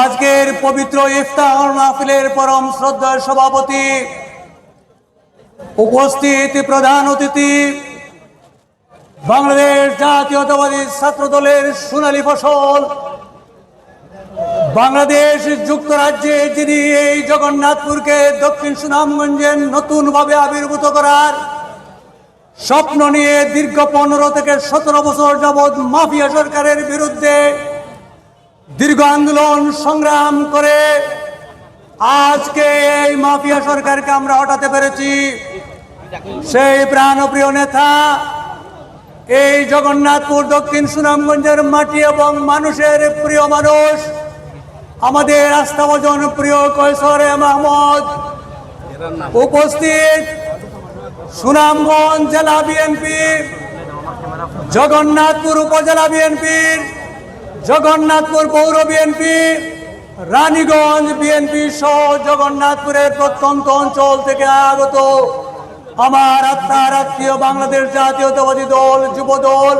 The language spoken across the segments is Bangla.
আজকের পবিত্র ইফতার মাহফিলের পরম শ্রদ্ধার সভাপতি, উপস্থিত প্রধান অতিথি, বাংলাদেশ জাতীয়তাবাদী ছাত্র দলের সোনালী ফসল, বাংলাদেশ যুক্তরাজ্যে যিনি এই জগন্নাথপুরকে দক্ষিণ সুনামগঞ্জে নতুনভাবে আবির্ভূত করার স্বপ্ন নিয়ে দীর্ঘ পনেরো থেকে সতেরো বছর যাবৎ মাফিয়া সরকারের বিরুদ্ধে দীর্ঘ আন্দোলন সংগ্রাম করে আজকে এই মাফিয়া সরকারকে আমরা হটাতে পেরেছি। সেই প্রাণপ্রিয় নেতা এই জগন্নাথপুর দক্ষিণ সুনামগঞ্জের মাটি এবং মানুষের প্রিয় মানুষ, আমাদের আস্থাভজন প্রিয় কৈশোর মাহমুদ, উপস্থিত সুনামগঞ্জ জেলা বিএনপি জগন্নাথপুর উপজেলা বিএনপির জগন্নাথপুর পৌর বিএনপি রানীগঞ্জ বিএনপি সহ জগন্নাথপুরের প্রত্যন্ত অঞ্চল থেকে আগত আমার আত্মার আত্মীয় বাংলাদেশ জাতীয়তাবাদী দল, যুব দল,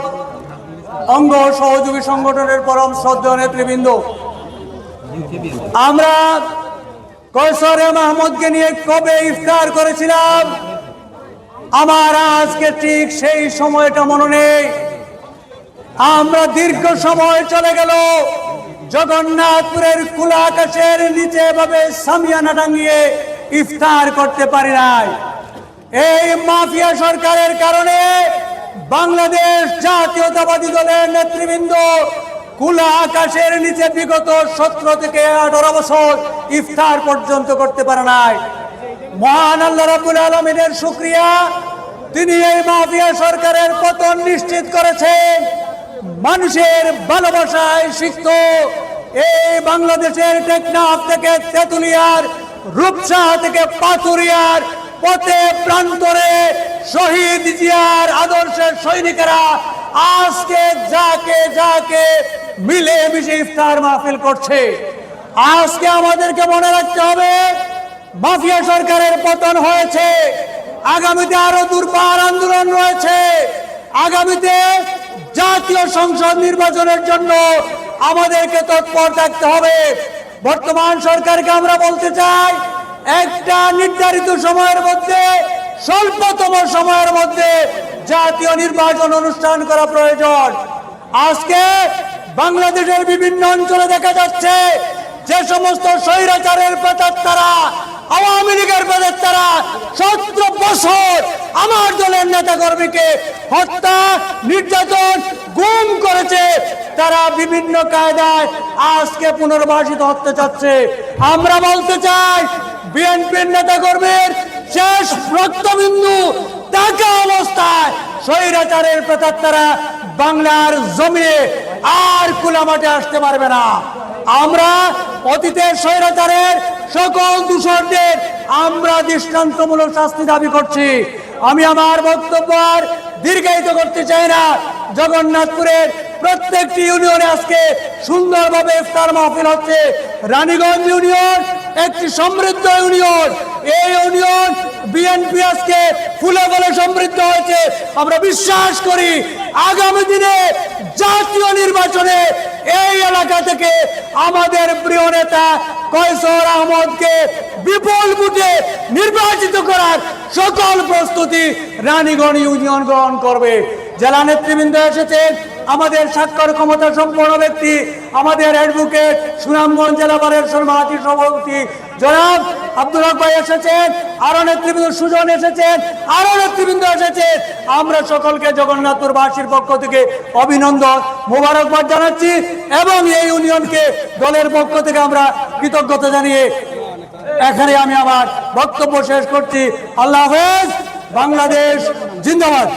অঙ্গ সহযোগী সংগঠনের পরম শ্রদ্ধা নেতৃবৃন্দ। আমরা কৈশোরে মাহমুদকে নিয়ে কবে ইফতার করেছিলাম? আমার আজকে ঠিক সেই সময়টা মনে নেই। আমরা দীর্ঘ সময় চলে গেল। জগন্নাথপুরের খোলা আকাশের নিচে ভাবে সামিয়ানা টাঙ্গিয়ে ইফতার করতে পারি নাই। এই মাফিয়া সরকারের কারণে বাংলাদেশ জাতীয়তাবাদী দলের নেতৃবৃন্দ খোলা আকাশের নিচে বিগত সতেরো থেকে আঠারো বছর ইফতার পর্যন্ত করতে পারে নাই। মহান আল্লাহ রাবুল আলমিনের শুক্রিয়া। তিনি এই মাফিয়া সরকারের পতন নিশ্চিত করেছেন। মানুষের ভালোবাসায় সিক্ত। এই বাংলাদেশের টেকনাফ থেকে তেতুলিয়ার, রূপসা থেকে পাথুরিয়ার পথে প্রান্তরে শহীদ জিয়ার আদর্শের সৈনিকেরা আজকে যাকে যাকে মিলে মিশে ইফতার মাহফিল করছে। আজকে আমাদেরকে মনে রাখতে হবে মাফিয়া সরকারের পতন হয়েছে। আগামীতে আরও দুর্বার আন্দোলন রয়েছে। আগামীতে জাতীয় সংসদ নির্বাচনের জন্য আমাদেরকে তৎপর থাকতে হবে। বর্তমান সরকারকে আমরা বলতে চাই, একটা নির্ধারিত সময়ের মধ্যে, স্বল্পতম সময়ের মধ্যে জাতীয় নির্বাচন অনুষ্ঠান করা প্রয়োজন। আজকে বাংলাদেশের বিভিন্ন অঞ্চলে দেখা যাচ্ছে সমস্ত স্বৈরাচারের প্রেতাত্মারা আওয়ামী লীগের প্রেতাত্মারা সতেরো বছর আমার দলের নেতা কর্মীকে হত্যা, নির্যাতন, গুম করেছে। তারা বিভিন্ন কায়দায় আজকে পুনর্বাসিত হতে চাচ্ছে। আমরা বলতে চাই, বিএনপির নেতা কর্মীর শেষ রক্তবিন্দু টাকা অবস্থায় স্বৈরাচারের প্রেতাত্মারা বাংলার জমিনে আর খোলা মাঠে আসতে পারবে না। আমরা অতীতের স্বৈরাচারের সকল দূষণদের আমরা দৃষ্টান্তমূলক শাস্তি দাবি করছি। আমি আমার বক্তব্য আর দীর্ঘায়িত করতে চাই না। জগন্নাথপুরের প্রত্যেকটি ইউনিয়নে আজকে সুন্দরভাবে ইফতার মাহফিল হচ্ছে। রানীগঞ্জ ইউনিয়ন, একটি সমৃদ্ধ ইউনিয়ন। এই ইউনিয়ন বিএনপি আজকে ফুলে ফলে সমৃদ্ধ হয়েছে। আমরা বিশ্বাস করি, আগামী দিনে জাতীয় নির্বাচনে এই এলাকা থেকে আমাদের প্রিয় নেতা কৈশোর আহমদকে বিপুল ভোটে নির্বাচিত করার সকল প্রস্তুতি রানীগঞ্জ ইউনিয়ন গ্রহণ করবে। জেলা নেতৃবৃন্দ এসেছেন, আমাদের স্বাক্ষর ক্ষমতা সম্পন্ন ব্যক্তি, আমাদের অ্যাডভোকেট সুনামগঞ্জ জেলা বারের সর্বাধি সভাপতি। জনাব আব্দুল হক ভাই এসেছেন, আরও নেতৃবৃন্দ সুজন এসেছেন, আরও নেতৃবৃন্দ এসেছেন। আমরা সকলকে জগন্নাথপুর বাসীর পক্ষ থেকে অভিনন্দন, মোবারকবাদ জানাচ্ছি এবং এই ইউনিয়নকে দলের পক্ষ থেকে আমরা কৃতজ্ঞতা জানিয়ে এখানে আমি আমার বক্তব্য শেষ করছি। আল্লাহ হাফেজ, বাংলাদেশ জিন্দাবাদ।